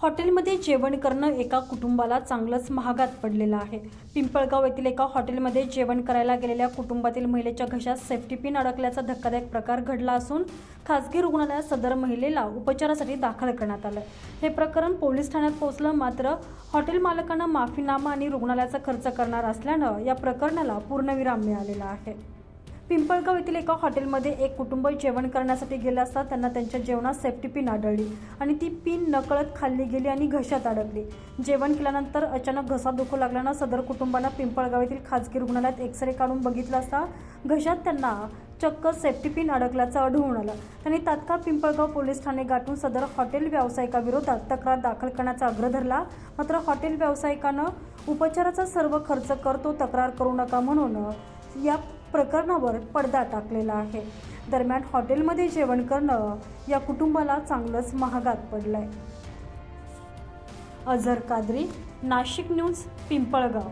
हॉटेलमध्ये जेवण करणं एका कुटुंबाला चांगलंच महागात पडलेलं आहे. पिंपळगाव येथील एका हॉटेलमध्ये जेवण करायला गेलेल्या कुटुंबातील महिलेच्या घशात सेफ्टी पिन अडकल्याचा धक्कादायक प्रकार घडला असून खासगी रुग्णालयात सदर महिलेला उपचारासाठी दाखल करण्यात आलं हे प्रकरण पोलीस ठाण्यात पोहोचलं मात्र हॉटेल मालकांना माफीनामा आणि रुग्णालयाचा खर्च करणार असल्यानं या प्रकरणाला पूर्णविराम मिळालेला आहे. पिंपळगाव येथील एका हॉटेलमध्ये एक कुटुंब जेवण करण्यासाठी गेले असता त्यांना त्यांच्या जेवणात सेफ्टी पिन आढळली आणि ती पिन नकळत खाल्ली गेली आणि घशात अडकली. जेवण केल्यानंतर अचानक घसा दुखू लागल्यानं सदर कुटुंबांना पिंपळगाव येथील खाजगी रुग्णालयात एक्सरे काढून बघितलं असता घशात त्यांना चक्क सेफ्टी पिन अडकल्याचं आढळून आलं. त्यांनी तात्काळ पिंपळगाव पोलीस ठाणे गाठून सदर हॉटेल व्यावसायिकाविरोधात तक्रार दाखल करण्याचा आग्रह धरला. मात्र हॉटेल व्यावसायिकानं उपचाराचा सर्व खर्च करतो तक्रार करू नका म्हणून या प्रकरणावर पडदा टाकलेला आहे. दरम्यान हॉटेलमध्ये जेवण करणं या कुटुंबाला चांगलंच महागात पडलंय. अझर कादरी नाशिक न्यूज पिंपळगाव.